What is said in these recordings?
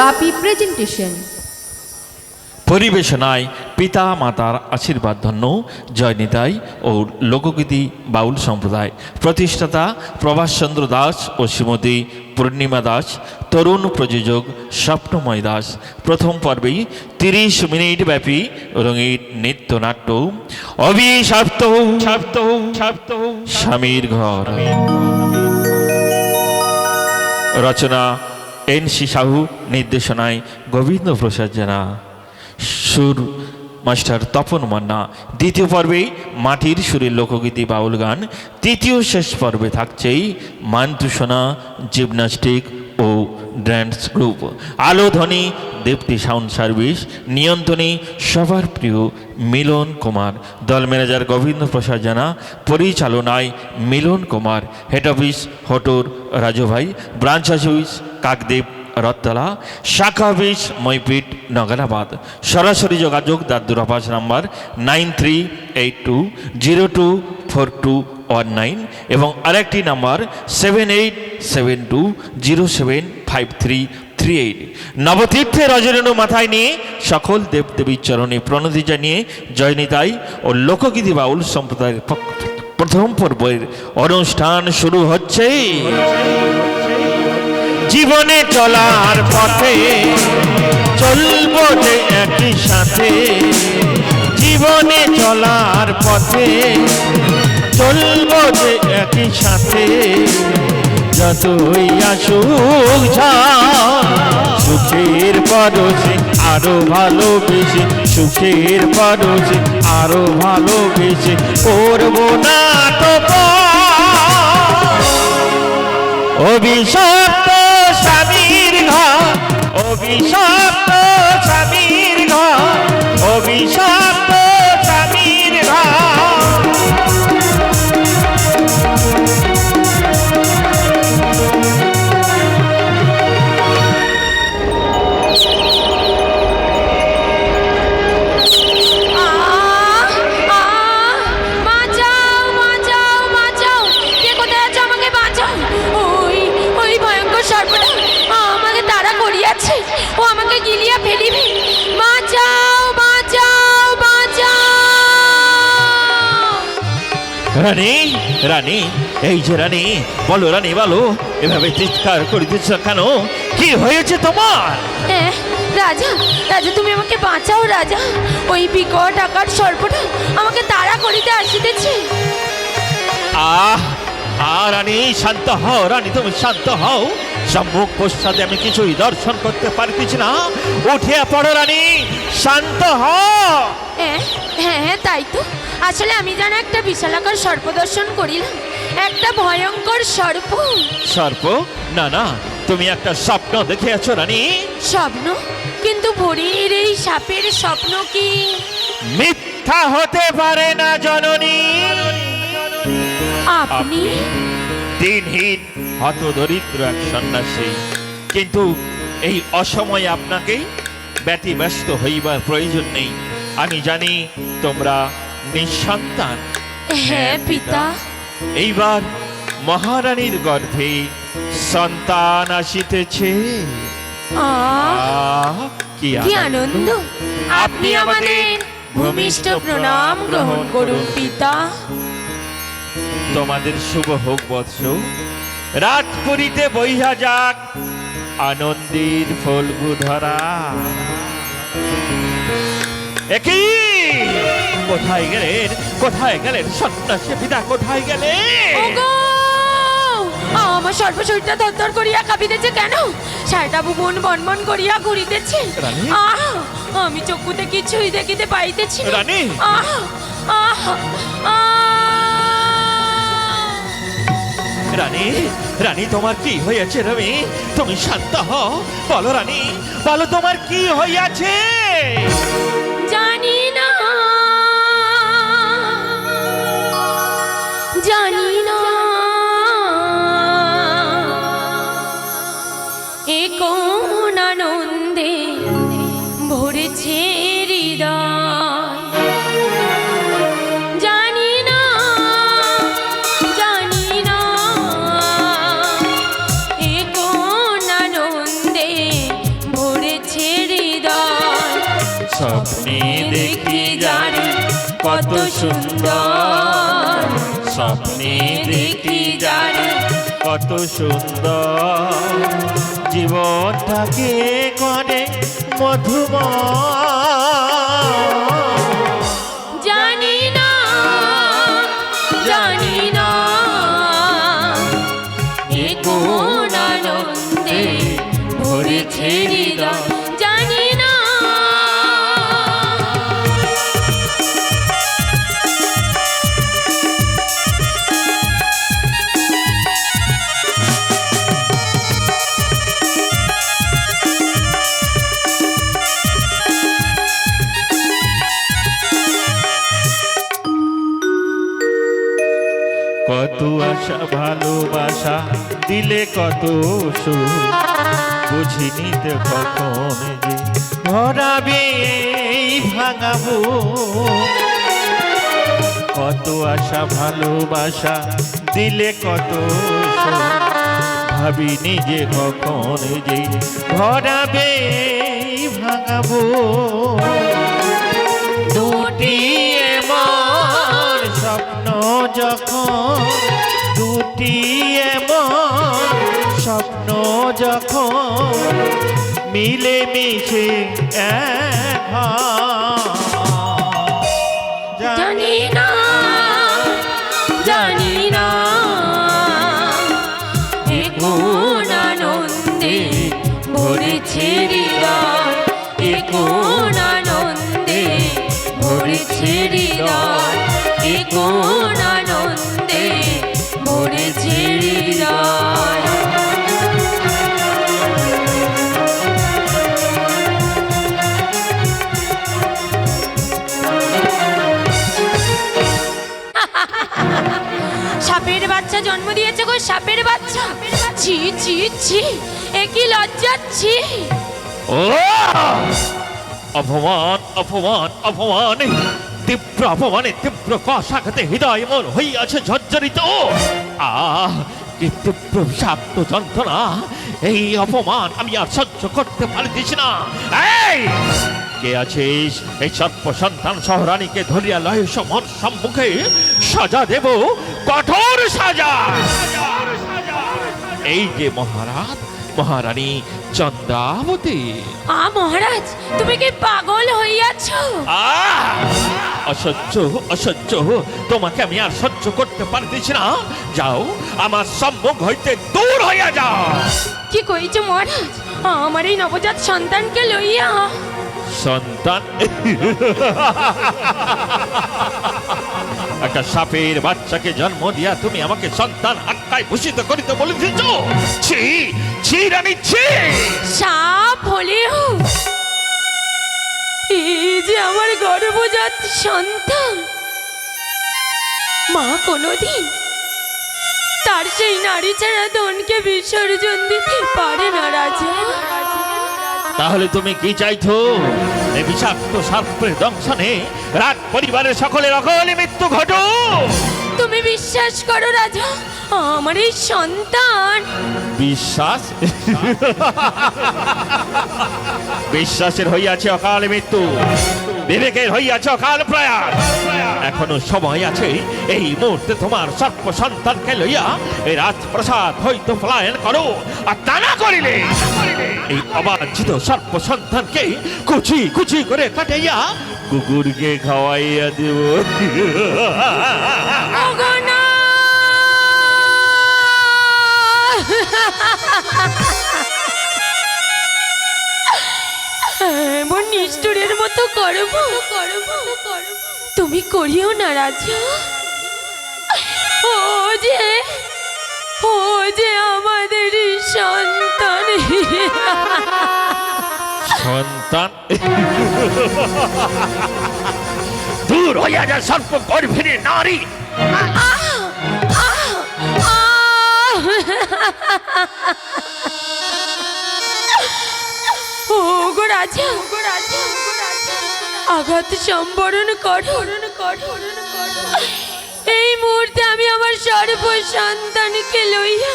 বাপি presentation পরিবেশনায় পিতা মাতার আশীর্বাদ ধন্য জয়নিতাই ও লোকগীতি বাউল সম্প্রদায়। প্রতিষ্ঠাতা প্রভাষচন্দ্র দাস ও শ্রীমতী পূর্ণিমা দাস তরুণ প্রযোজক স্বপ্নময় দাস। প্রথম পর্বেই তিরিশ মিনিট ব্যাপী রঙিন নৃত্যনাট্য অভিশাপ্ত শাপ্ত শাপ্ত স্বামীর ঘর। রচনা এন সি সাহু নির্দেশনায় গোবিন্দ প্রসাদ জানা। সুর মাস্টার তপন মান্না, দ্বিতীয় পর্বেই মাটির সুরের লোকগীতি বাউল গান, তৃতীয় শেষ পর্বে থাকছেই মান্তুসোনা জিমনাস্টিক ও ড্যান্স গ্রুপ আলো আলোধ্বনি দেবতী সাউন্ড সার্ভিস, নিয়ন্ত্রণী সবার প্রিয় মিলন কুমার। দল ম্যানেজার গোবিন্দ প্রসাদ জানা, পরিচালনায় মিলন কুমার হেড অফিস হটোর রাজুভাই ব্রাঞ্চ অফিস কাকদেব রত্তলা, শাখা অফিস মইপিট নগরাবাদ। সরাসরি যোগাযোগ দার দূরভাষ number nine three eight two zero two four two one nine এবং আরেকটি number seven eight seven two zero seven five three three eight নবতীর্থে রজনীনু মাথায় নিয়ে সকল দেবদেবীর চরণে প্রণতি জানিয়ে জয়নিতাই ও লোকগীতি বাউল সম্প্রদায়ের প্রথম পর্বের অনুষ্ঠান শুরু হচ্ছে। জীবনে চলার পথে চলবো যে একই সাথে। জীবনে চলার পথে চলবো যে একই সাথে। সুখের পরশে আরও ভালোবেসে, সুখের পরশে আরও ভালোবেসে করব না তো। অভিশপ্ত স্বামীর ঘর, অভিশপ্ত স্বামীর ঘর, অভিশপ্ত রানী রানী এই যে রানী বলো রানী বলো এভাবে চিৎকার করিতেছ কেন? কি হয়েছে তোমার? হ্যাঁ, রাজা রাজা তুমি আমাকে বাঁচাও রাজা। ওই বিকট আকার সর্পটা আমাকে তাড়া করিতে আসিতেছে। আহ আ রানী শান্ত হও রানী তুমি শান্ত হও। সম্মুখ পশ্চাতে আমি কিছুই দর্শন করতে পারতেছি না। উঠিয়া পড়ো রানী শান্ত হ হ্যাঁ হ্যাঁ হ্যাঁ তাই তো। আসলে আমি যেন একটা বিশালাকার সর্প দর্শন করিলাম। একটা ভয়ঙ্কর সর্প। সর্প? না না তুমি একটা স্বপ্ন দেখে আছো রানী। স্বপ্ন? কিন্তু ভোরের এই সাপের স্বপ্ন কি? মিথ্যা হতে পারে না জননী। আপনি? দিনহীন হত দরিদ্র এক সন্ন্যাসী। কিন্তু এই অসময়ে আপনাকে ব্যতিব্যস্ত হইবার প্রয়োজন নেই। আমি জানি তোমরা নিঃসন্তান। হ্যাঁ পিতা। এইবার মহারানীর গর্ভে সন্তান আসিতেছে। কি আনন্দ। আপনি আমাদের ভূমিষ্ঠ প্রণাম গ্রহণ করুন পিতা। তোমাদের শুভ হোক বৎস রাত করিতে বইহা যাক আনন্দের ফলগু ধরা একই কোথায় গেলেন কোথায় গেলেন সন্ন্যাসী পিতা কোথায় গেলেন! আমার সর্ব শরীরটা থরথর করিয়া কাঁপিতেছে কেন সারাটা ভুবন বনবন করিয়া ঘুরিতেছে! আমি চক্ষুতে কিছুই দেখিতে পাইতেছি। রানী? আহ! আহ! আহ! রানী রানী, তোমার কি হয়েছে রবি? তুমি শান্ত হও। বলো রানী, বলো তোমার কি হইয়াছে জানি না। জানি সুন্দর। স্বপ্নে দেখি জানি কত সুন্দর। জীবনটাকে করে মধুময়। কত সুখ বুঝিনি তো কখন যে ভরাবে ভাঙাবো। কত আশা, ভালোবাসা দিলে কত সুখ ভাবিনি যে কখন যে ভরাবে ভাঙাবো। দুটি এমন স্বপ্ন যখন, দুটি এমন স্বপ্ন যখন মিলে মিশে জানি না জানি না কোন আনন্দে ভরেছে হৃদয় কোন আনন্দে ভরেছে হৃদয় দিয়েছে গো সাপের বাচ্চা। ছি ছি ছি, এ কি লজ্জা, ছি। অপমান অপমান অপমান, তীব্র অপমানে তীব্র কষাঘাতে হৃদয় মন হইয়াছে ঝরঝরিত আহ, কি তীব্র বিষাক্ত যন্ত্রণা। এই অপমান আমি আর সহ্য করতে পারিতেছি না। এই! কে আছিস? এই সর্প সন্তান শহরানীকে ধরিয়া লয় সমর সম্মুখে। সাজা দেব, কঠোর সাজা। এই যে মহারাজ মহারানী চন্দ্রাবতী। আ মহারাজ তুমি কি পাগল হইয়াছ? আহ! অসহ্য অসহ্য তোমাকে আমি আর সহ্য করতে পারতেছি না। যাও আমার সম্মুখ হইতে দূর হইয়া যাও। কি কইছ মহারাজ? আমার এই নবজাত সন্তানকে লইয়া। সন্তান? একটা সাপের বাচ্চাকে জন্ম দিয়া তুমি আমাকে সন্তান আখ্যায় ভূষিত করিতে বলিতেছ? ছি ছি, রানী, ছি! সাপ হলেও এই যে আমার গর্ভজাত সন্তান, মা কোনোদিন তার সেই নারী ছাড়া ধনকে বিসর্জন দিতে পারে না, রাজা। তাহলে তুমি কি চাইছো? এই বিষাক্ত সাপের দংশনে রাত পরিবারের সকলের অকালে মৃত্যু ঘটো তুমি বিশ্বাস করো রাজা আমার এই সন্তান। বিশ্বাস? বিশ্বাসের হইয়াছে অকালে মৃত্যু। বিবেকের হইয়াছে কাল প্রয়াস এখনও সময় আছে, এই মুহূর্তে তোমার সর্প সন্তানকে লইয়া এই রাজপ্রসাদ হইতো পলায়ন করো। আর তা না করিলে, এই অবাঞ্ছিত সর্প সন্তানকে কুচি কুচি করে কাটাইয়া কুকুরকে খাওয়াইয়া দেব। এমন নিষ্ঠুরের মতো করব তুমি করিও না রাজা। ও যে ও যে আমাদের সন্তান। সন্তান? দূর হইয়া যা সর্প গর্ভিণী নারী ও গো রাজা, আঘাত সম্বরণ করো। এই মুহূর্তে আমি আমার সর্ব সন্তানকে লইয়া,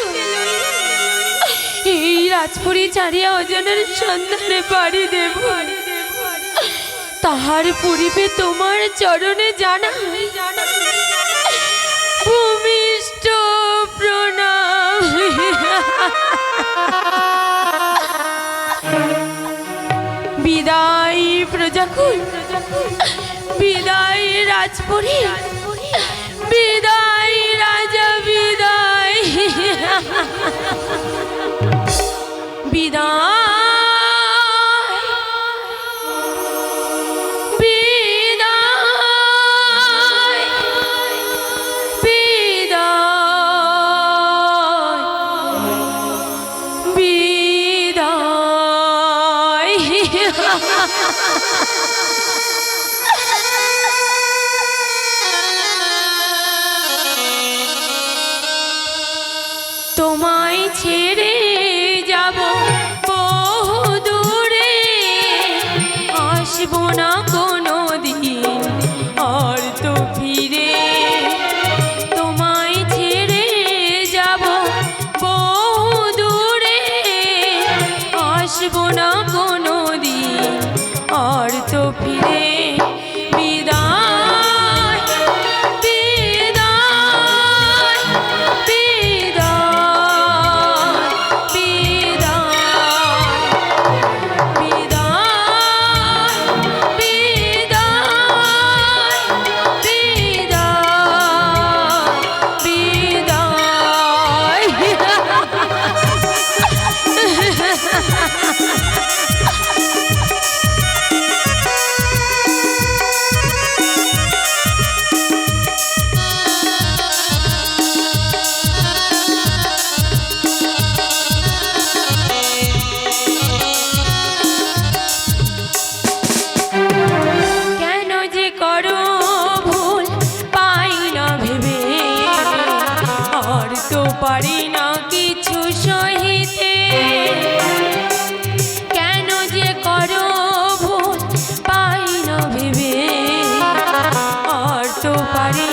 এই রাজপুরী ছাড়িয়া ওজনের সন্ধানে পাড়ি দেব। তাহার পূর্বে তোমার চরণে জানা ভূমিষ্ঠ প্রণাম। প্রজাকুল বিদায় রাজপুরী বিদায় রাজা বিদায়। বিদায়। পারি